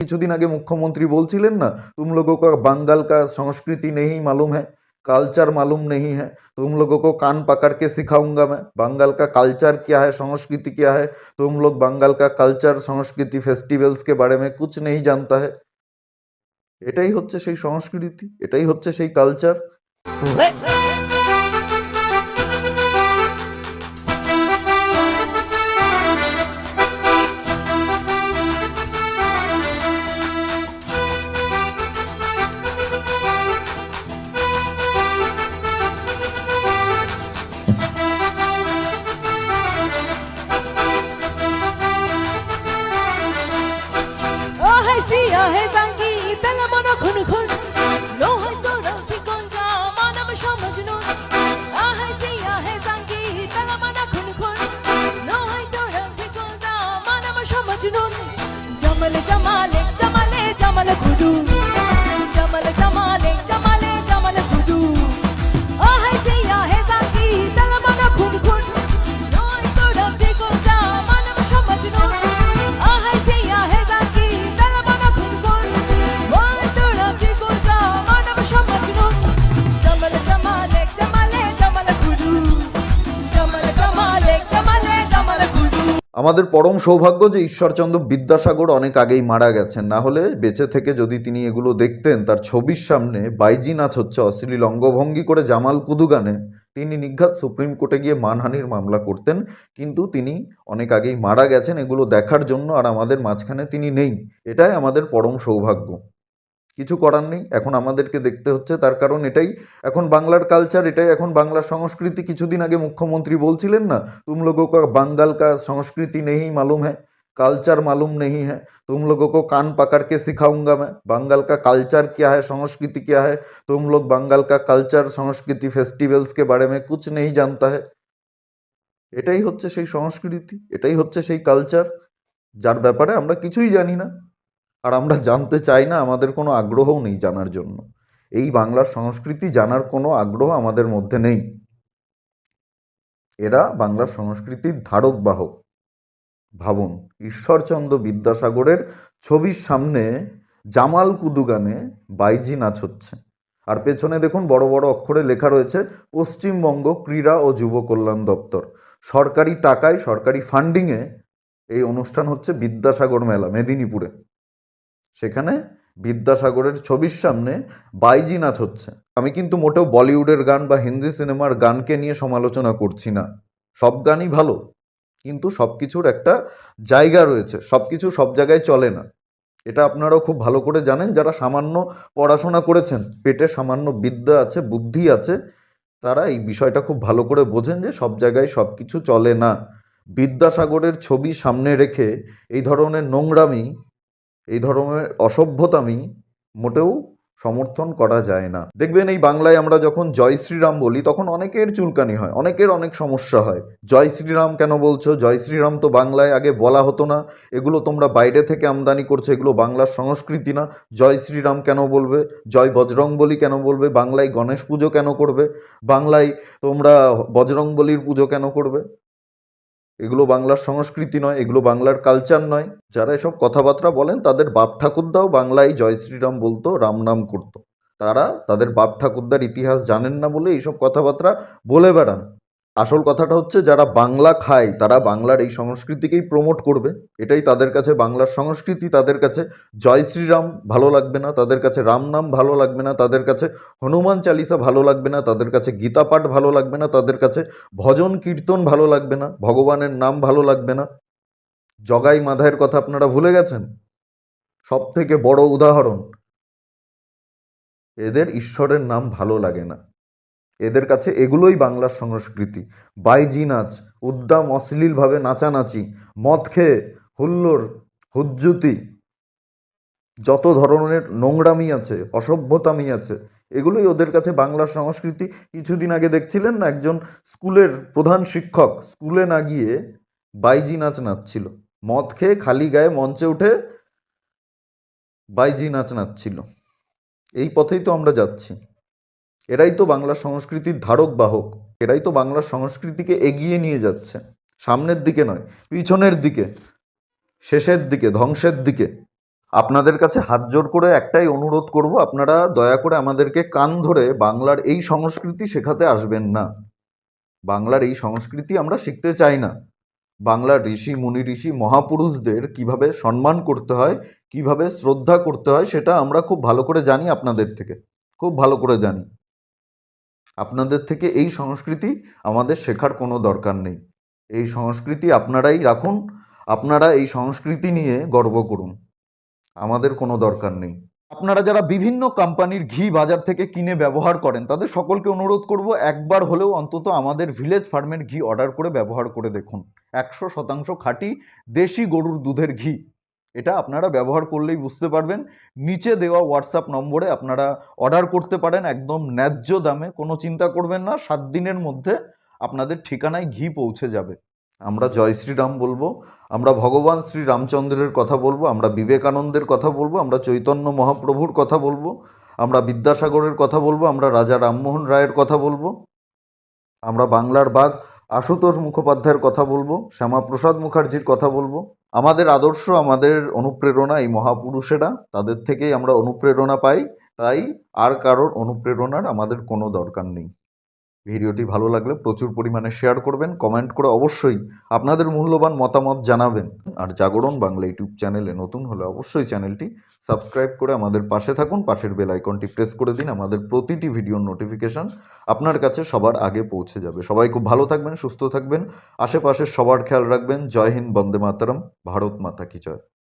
কিছুদিন আগে মুখ্যমন্ত্রী বলছিলেন না तुम लोगों का बंगाल का संस्कृति नहीं मालूम है कल्चर मालूम नहीं है तुम लोगों को कान पकड़ के सिखाऊंगा मैं बंगाल का कल्चर क्या है संस्कृति क्या है तुम लोग बंगाल का कल्चर संस्कृति फेस्टिवल्स के बारे में कुछ नहीं जानता है এটাই হচ্ছে সেই সংস্কৃতি এটাই হচ্ছে সেই কালচার আমাদের পরম সৌভাগ্য যে ঈশ্বরচন্দ্র বিদ্যাসাগর অনেক আগেই মারা গেছেন। না হলে বেঁচে থেকে যদি তিনি এগুলো দেখতেন, তার ছবির সামনে বাইজি নাচ হচ্ছে অশ্লীল অঙ্গভঙ্গি করে জামাল কুদু গানে তিনি নিঘাত সুপ্রিম কোর্টে গিয়ে মানহানির মামলা করতেন। কিন্তু তিনি অনেক আগেই মারা গেছেন, এগুলো দেখার জন্য আর আমাদের মাঝখানে তিনি নেই। এটাই আমাদের পরম সৌভাগ্য। কিছু করার নেই এখন আমাদেরকে দেখতে হচ্ছে তার কারণ এটাই এখন বাংলার কালচার এটাই এখন বাংলার সংস্কৃতি কিছুদিন আগে মুখ্যমন্ত্রী বলছিলেন না तुम लोगों का बंगाल का संस्कृति नहीं मालूम है कल्चर मालूम नहीं है तुम लोगों को कान पकड़ के सिखाऊंगा मैं बंगाल का कल्चर क्या है संस्कृति क्या है तुम लोग बंगाल का कल्चर संस्कृति फेस्टिवल्स के बारे में कुछ नहीं जानता है এটাই হচ্ছে সেই সংস্কৃতি এটাই হচ্ছে সেই কালচার যার ব্যাপারে আমরা কিছুই জানি না আর আমরা জানতে চাই না, আমাদের কোনো আগ্রহও নেই জানার জন্য। এই বাংলার সংস্কৃতি জানার কোনো আগ্রহ আমাদের মধ্যে নেই। এরা বাংলার সংস্কৃতির ধারক বাহক ভাবুন, ঈশ্বরচন্দ্র বিদ্যাসাগরের ছবির সামনে জামাল কুদু গানে বাইজি নাচ হচ্ছে আর পেছনে দেখুন বড় বড় অক্ষরে লেখা রয়েছে, পশ্চিমবঙ্গ ক্রীড়া ও যুব কল্যাণ দপ্তর। সরকারি টাকায় সরকারি ফান্ডিংয়ে এই অনুষ্ঠান হচ্ছে বিদ্যাসাগর মেলা, মেদিনীপুরে। সেখানে বিদ্যাসাগরের ছবির সামনে বাইজি নাচ হচ্ছে। আমি কিন্তু মোটেও বলিউডের গান বা হিন্দি সিনেমার গানকে নিয়ে সমালোচনা করছি না। সব গানই ভালো, কিন্তু সব কিছুর একটা জায়গা রয়েছে সব কিছু সব জায়গায় চলে না। এটা আপনারাও খুব ভালো করে জানেন, যারা সামান্য পড়াশোনা করেছেন, পেটে সামান্য বিদ্যা আছে, বুদ্ধি আছে, তারা এই বিষয়টা খুব ভালো করে বোঝেন যে সব জায়গায় সব কিছু চলে না। বিদ্যাসাগরের ছবি সামনে রেখে এই ধরনের নোংরামি এই ধরনের অসভ্যতামি মোটেও সমর্থন করা যায় না। দেখবেন এই বাংলায় আমরা যখন জয় শ্রীরাম বলি, তখন অনেকের চুলকানি হয়, অনেকের অনেক সমস্যা হয়। জয় শ্রীরাম কেন বলছো? জয় শ্রীরাম তো বাংলায় আগে বলা হতো না। এগুলো তোমরা বাইরে থেকে আমদানি করছ, এগুলো বাংলার সংস্কৃতি না। জয় শ্রীরাম কেন বলবে? জয় বজরং বলি কেন বলবে? বাংলায় গণেশ পুজো কেন করবে? বাংলায় তোমরা বজরং বলির পুজো কেন করবে? এগুলো বাংলার সংস্কৃতি নয়, এগুলো বাংলার কালচার নয়। যারা এসব কথাবার্তা বলেন, তাদের বাপ ঠাকুরদাও বাংলায় জয় শ্রীরাম বলতো, রাম নাম করতো। তারা তাদের বাপ ঠাকুরদার ইতিহাস জানেন না বলে এইসব কথাবার্তা বলে বেড়ান। আসল কথাটা হচ্ছে, যারা বাংলা খায়, তারা বাংলার এই সংস্কৃতিকেই প্রমোট করবে। এটাই তাদের কাছে বাংলার সংস্কৃতি, তাদের কাছে জয় শ্রীরাম ভালো লাগবে না, তাদের কাছে রাম নাম ভালো লাগবে না, তাদের কাছে হনুমান চালিসা ভালো লাগবে না, তাদের কাছে গীতা পাঠ ভালো লাগবে না, তাদের কাছে ভজন কীর্তন ভালো লাগবে না, ভগবানের নাম ভালো লাগবে না। জগাই মাধায়ের কথা আপনারা ভুলে গেছেন? সব থেকে বড় উদাহরণ, এদের ঈশ্বরের নাম ভালো লাগে না। এদের কাছে এগুলোই বাংলার সংস্কৃতি। বাইজি নাচ উদ্দাম, অশ্লীলভাবে নাচানাচি, মদ খেয়ে হুল্লোড়, হুজ্জুতি, যত ধরনের নোংরামি আছে, অসভ্যতামি আছে, এগুলোই ওদের কাছে বাংলার সংস্কৃতি। কিছুদিন আগে দেখছিলেন না একজন স্কুলের প্রধান শিক্ষক, স্কুলে না গিয়ে বাইজি নাচ নাচছিল। মদ খেয়ে খালি গায়ে মঞ্চে উঠে বাইজি নাচ নাচছিল। এই পথেই তো আমরা যাচ্ছি। এরাই তো বাংলা সংস্কৃতির ধারক বাহক। এরাই তো বাংলার সংস্কৃতিকে এগিয়ে নিয়ে যাচ্ছে। সামনের দিকে নয়, পিছনের দিকে, শেষের দিকে, ধ্বংসের দিকে। আপনাদের কাছে হাত জোর করে একটাই অনুরোধ করব, আপনারা দয়া করে আমাদেরকে কান ধরে বাংলার এই সংস্কৃতি শেখাতে আসবেন না। বাংলার এই সংস্কৃতি আমরা শিখতে চাই না। বাংলার ঋষি, মুনি, ঋষি, মহাপুরুষদের কীভাবে সম্মান করতে হয়, কীভাবে শ্রদ্ধা করতে হয়, সেটা আমরা খুব ভালো করে জানি আপনাদের থেকে। খুব ভালো করে জানি। আপনাদের থেকে এই সংস্কৃতি আমাদের শেখার কোনো দরকার নেই। এই সংস্কৃতি আপনারাই রাখুন, আপনারা এই সংস্কৃতি নিয়ে গর্ব করুন। আমাদের কোনো দরকার নেই। আপনারা যারা বিভিন্ন কোম্পানির ঘি বাজার থেকে কিনে ব্যবহার করেন, তাদের সকলকে অনুরোধ করব, একবার হলেও অন্তত আমাদের ভিলেজ ফার্মের ঘি অর্ডার করে ব্যবহার করে দেখুন। একশো শতাংশ খাঁটি দেশি গরুর দুধের ঘি। এটা আপনারা ব্যবহার করলেই বুঝতে পারবেন। নিচে দেওয়া হোয়াটসঅ্যাপ নম্বরে আপনারা অর্ডার করতে পারেন, একদম ন্যায্য দামে। কোনো চিন্তা করবেন না, সাত দিনের মধ্যে আপনাদের ঠিকানায় ঘি পৌঁছে যাবে। আমরা জয় শ্রীরাম বলব, আমরা ভগবান শ্রী রামচন্দ্রের কথা বলব, আমরা বিবেকানন্দের কথা বলব, আমরা চৈতন্য মহাপ্রভুর কথা বলব, আমরা বিদ্যাসাগরের কথা বলব, আমরা রাজা রামমোহন রায়ের কথা বলব, আমরা বাংলার বাঘ আশুতোষ মুখোপাধ্যায়ের কথা বলব, শ্যামাপ্রসাদ মুখার্জির কথা বলব। আমাদের আদর্শ, আমাদের অনুপ্রেরণা এই মহাপুরুষেরা, তাদের থেকেই আমরা অনুপ্রেরণা পাই। তাই আর কারোর অনুপ্রেরণার আমাদের কোনো দরকার নেই। ভিডিওটি ভালো লাগলে প্রচুর পরিমাণে শেয়ার করবেন কমেন্ট করে অবশ্যই আপনাদের মূল্যবান মতামত জানাবেন। আর জাগরণ বাংলা ইউটিউব চ্যানেলে নতুন হলে অবশ্যই চ্যানেলটি সাবস্ক্রাইব করে আমাদের পাশে থাকুন, পাশের বেল আইকনটি প্রেস করে দিন, আমাদের প্রতিটি ভিডিওর নোটিফিকেশন আপনার কাছে সবার আগে পৌঁছে যাবে। সবাই খুব ভালো থাকবেন, সুস্থ থাকবেন আশেপাশের সবার খেয়াল রাখবেন। জয় হিন্দ, বন্দে মাতরম, ভারত মাতা কি জয়।